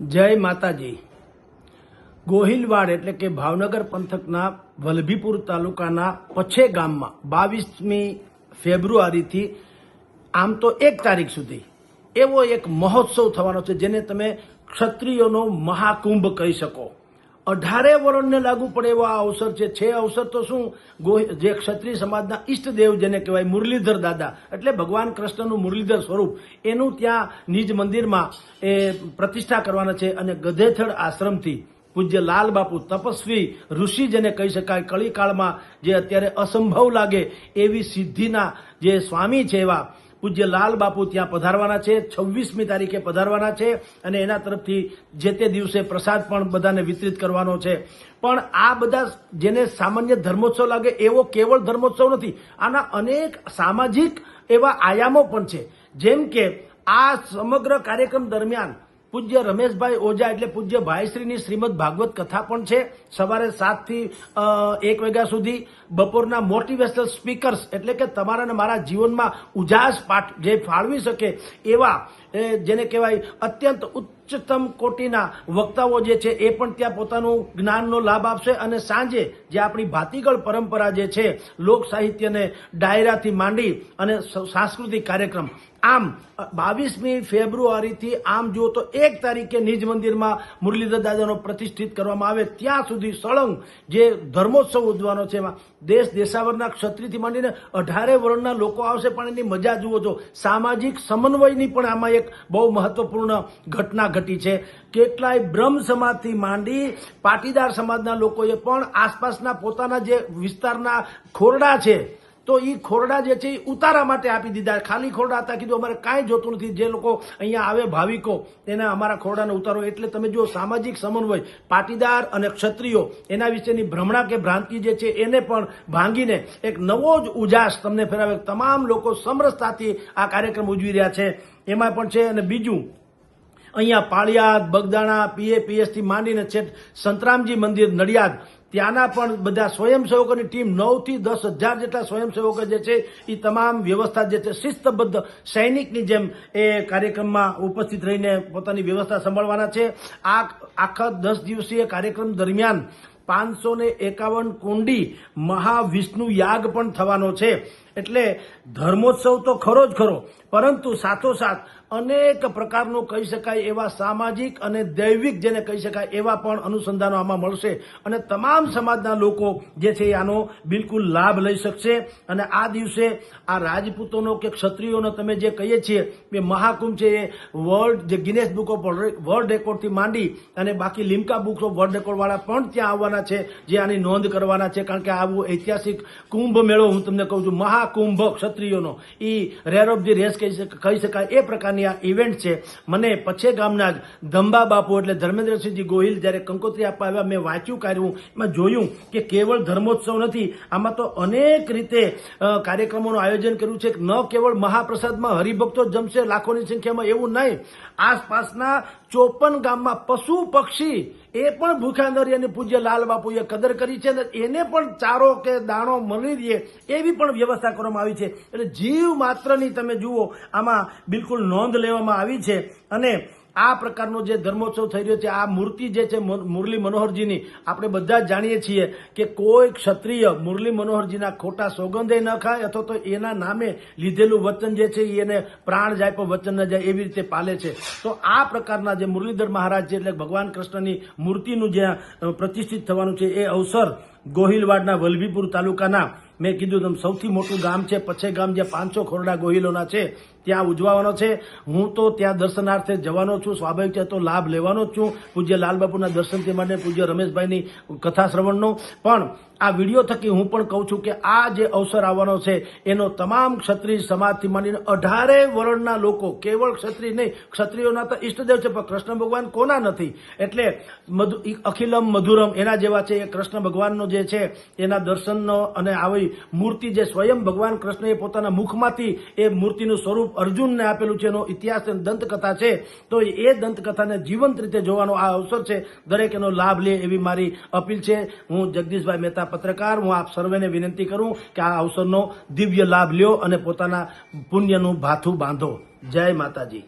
જય માતાજી. ગોહિલવાડ એટલે કે ભાવનગર પંથકના વલભીપુર તાલુકાના પછે ગામમાં બાવીસમી ફેબ્રુઆરીથી આમ તો એક તારીખ સુધી એવો એક મહોત્સવ થવાનો છે જેને તમે ક્ષત્રિયોનો મહાકુંભ કહી શકો. અઢારે વરણને લાગુ પડે એવો આ અવસર છે. છે અવસર તો શું? જે ક્ષત્રિય સમાજના ઈષ્ટદેવ જેને કહેવાય મુરલીધર દાદા. એટલે ભગવાન કૃષ્ણનું મુરલીધર સ્વરૂપ. એનું ત્યાં નિજ મંદિરમાં એ પ્રતિષ્ઠા કરવાના છે અને ગધેથડ આશ્રમથી પૂજ્ય લાલ બાપુ તપસ્વી ઋષિ જેને કહી શકાય કળીકાળમાં જે અત્યારે અસંભવ લાગે એવી સિદ્ધિના જે સ્વામી છે એવા પૂજ્ય લાલ બાપુ ત્યાં પધારવાના છે, છવ્વીસમી તારીખે પધારવાના છે અને એના તરફથી જે તે દિવસે પ્રસાદ પણ બધાને વિતરિત કરવાનો છે. પણ આ બધા જેને સામાન્ય ધર્મોત્સવ લાગે એવો કેવળ ધર્મોત્સવ નથી, આના અનેક સામાજિક એવા આયામો પણ છે. જેમ કે આ સમગ્ર કાર્યક્રમ દરમિયાન પૂજ્ય રમેશભાઈ ઓઝા એટલે પૂજ્ય ભાઈશ્રીની શ્રીમદ ભાગવત કથા પણ છે. સવારે સાતથી એક વાગ્યા સુધી બપોરના મોટિવેશનલ સ્પીકર્સ એટલે કે તમારા મારા જીવનમાં ઉજાસ પાઠ જે ફાળવી શકે એવા જેને કહેવાય અત્યંત ઉચ્ચતમ કોટીના વક્તાઓ જે છે, એ પણ ત્યાં પોતાનું જ્ઞાનનો લાભ આપશે અને સાંજે જે આપણી ભાતીગળ પરંપરા જે છે, લોક સાહિત્યને ડાયરાથી માંડી અને સાંસ્કૃતિક કાર્યક્રમ. આમ બાવીસમી ફેબ્રુઆરીથી આમ જુઓ તો એક તારીખે નિજ મંદિરમાં મુરલીધર દાદાનો પ્રતિષ્ઠિત કરવામાં આવે, ત્યાં સુધી સળંગ જે ધર્મોત્સવ ઉજવાનો છે એમાં દેશ દેશાવરના ક્ષત્રિયથી માંડીને અઢારે વર્ણના લોકો આવશે પણ એની મજા જુઓ છો સામાજિક સમન્વયની પણ આમાં એક બહુ મહત્વપૂર્ણ ઘટના ઘટી છે. કેટલાય બ્રહ્મ સમાજથી માંડી પાટીદાર સમાજના લોકોએ પણ આસપાસના પોતાના જે વિસ્તારના ખોરડા છે તો એ ખોરડા જે છે એ ઉતારા માટે આપી દીધા. ખાલી ખોરડા હતા, કીધું અમારે કાંઈ જોતું નથી. જે લોકો અહીંયા આવે ભાવિકો, તેને અમારા ખોરડાને ઉતારો. એટલે તમે જો સામાજિક સમન્વય, પાટીદાર અને ક્ષત્રિયો, એના વિશેની ભ્રમણા કે ભ્રાંતિ જે છે, એને પણ ભાંગીને એક નવો જ ઉજાસ તમને ફેરાવે. તમામ લોકો સમરસતાથી આ કાર્યક્રમ ઉજવી રહ્યા છે. એમાં પણ છે, અને બીજું, અહીંયા પાળિયાદ, બગદાણા પીએપીએસથી માંડીને છે સંતરામજી મંદિર, નડિયાદ ત્યાંના પણ બધા સ્વયંસેવકોની ટીમ નવથી દસ હજાર જેટલા સ્વયંસેવકો જે છે એ તમામ વ્યવસ્થા જે છે, શિસ્તબદ્ધ સૈનિકની જેમ એ કાર્યક્રમમાં ઉપસ્થિત રહીને પોતાની વ્યવસ્થા સંભાળવાના છે. આ આખા દસ દિવસીય કાર્યક્રમ દરમિયાન પાંચસો ને એકાવન કુંડી મહાવિષ્ણુ યાગ પણ થવાનો છે. એટલે ધર્મોત્સવ તો ખરો જ ખરો, પરંતુ સાથોસાથ અનેક પ્રકારનું કહી શકાય એવા સામાજિક અને દૈવિક જેને કહી શકાય એવા પણ અનુસંધાનો આમાં મળશે. અને તમામ સમાજના લોકો જે છે આનો બિલકુલ લાભ લઈ શકશે. અને આ દિવસે આ રાજપૂતોનો કે ક્ષત્રિયોનો તમે જે કહીએ છીએ, એ મહાકુંભ છે એ વર્લ્ડ જે ગિનેસ બુક ઓફ વર્લ્ડ રેકોર્ડથી માંડી અને બાકી લિમ્કા બુક ઓફ વર્લ્ડ રેકોર્ડવાળા પણ ત્યાં આવવાના છે, જે આની નોંધ કરવાના છે. કારણ કે આવું ઐતિહાસિક કુંભ મેળો હું તમને કહું છું. મહાકુંભ ક્ષત્રિયોનો. એ રેર ઓફ ધી રેસ કહી કહી શકાય. એ પ્રકારની આ ઇવેન્ટ છે. મને પછે ગામના જ ધંબા બાપુ એટલે ધર્મેન્દ્રસિંહજી ગોહિલ જ્યારે કંકોત્રી આપવા આવ્યા, મેં વાંચ્યું કાર્યું એમાં જોયું કે કેવળ ધર્મોત્સવ નથી, આમાં તો અનેક રીતે કાર્યક્રમોનું આયોજન કર્યું છે. ન કેવળ મહાપ્રસાદમાં હરિભક્તો જમશે, લાખોની સંખ્યામાં એવું નહીં. આસપાસના ચોપન ગામમાં પશુ પક્ષી એ પણ ભૂખ્યા ન અને પૂજ્ય લાલ બાપુએ કદર કરી છે અને એને પણ ચારો કે દાણો મળી રહે એવી પણ વ્યવસ્થા કરવામાં આવી છે. એટલે જીવ માત્રની તમે જુઓ, આમાં બિલકુલ નોંધ લેવામાં આવી છે. અને આ પ્રકારનો જે ધર્મોત્સવ થઈ રહ્યો છે, આ મૂર્તિ જે છે મુરલી મનોહરજીની, આપણે બધા જ જાણીએ છીએ કે કોઈ ક્ષત્રિય મુરલી મનોહરજીના ખોટા સોગંદે ન ખાય, અથવા તો એના નામે લીધેલું વચન જે છે એને પ્રાણ જાય પણ વચન ન જાય, એવી રીતે પાલે છે. તો આ પ્રકારના જે મુરલીધર મહારાજ છે, એટલે ભગવાન કૃષ્ણની મૂર્તિનું જે પ્રતિષ્ઠિત થવાનું છે, એ અવસર ગોહિલવાડના વલભીપુર તાલુકાના, મેં કીધું તેમ સૌથી મોટું ગામ છે, પછે ગામ જે પાંચસો ખોરડા ગોહિલોના છે, ત્યાં ઉજવવાનો છે. હું તો ત્યાં દર્શનાર્થે જવાનો છું, સ્વાભાવિક છે, તો લાભ લેવાનો જ છું. પૂજ્ય લાલબાપુના દર્શનથી માટે પૂજ્ય રમેશભાઈની કથા શ્રવણનો. પણ આ વીડિયો થકી હું પણ કહું છું કે આ જે અવસર આવવાનો છે, એનો તમામ ક્ષત્રિય સમાજથી માંડીને અઢારે વર્ણના લોકો, કેવળ ક્ષત્રિય નહીં, ક્ષત્રિયોના તો ઈષ્ટદેવ છે, પણ કૃષ્ણ ભગવાન કોના નથી? એટલે મધુ અખિલમ મધુરમ એના જેવા છે, એ કૃષ્ણ ભગવાનનો જે છે, એના દર્શનનો અને આવી મૂર્તિ જે સ્વયં ભગવાન કૃષ્ણએ પોતાના મુખમાંથી એ મૂર્તિનું સ્વરૂપ અર્જુનને આપેલું છે, એનો ઇતિહાસ દંતકથા છે, તો એ દંતકથાને જીવંત રીતે જોવાનો આ અવસર છે, દરેક એનો લાભ લે એવી મારી અપીલ છે. હું જગદીશભાઈ મહેતા પત્રકાર, હું આપ સર્વેને વિનંતી કરું કે આ અવસરનો દિવ્ય લાભ લ્યો અને પોતાના પુણ્યનું ભાથું બાંધો. જય માતાજી.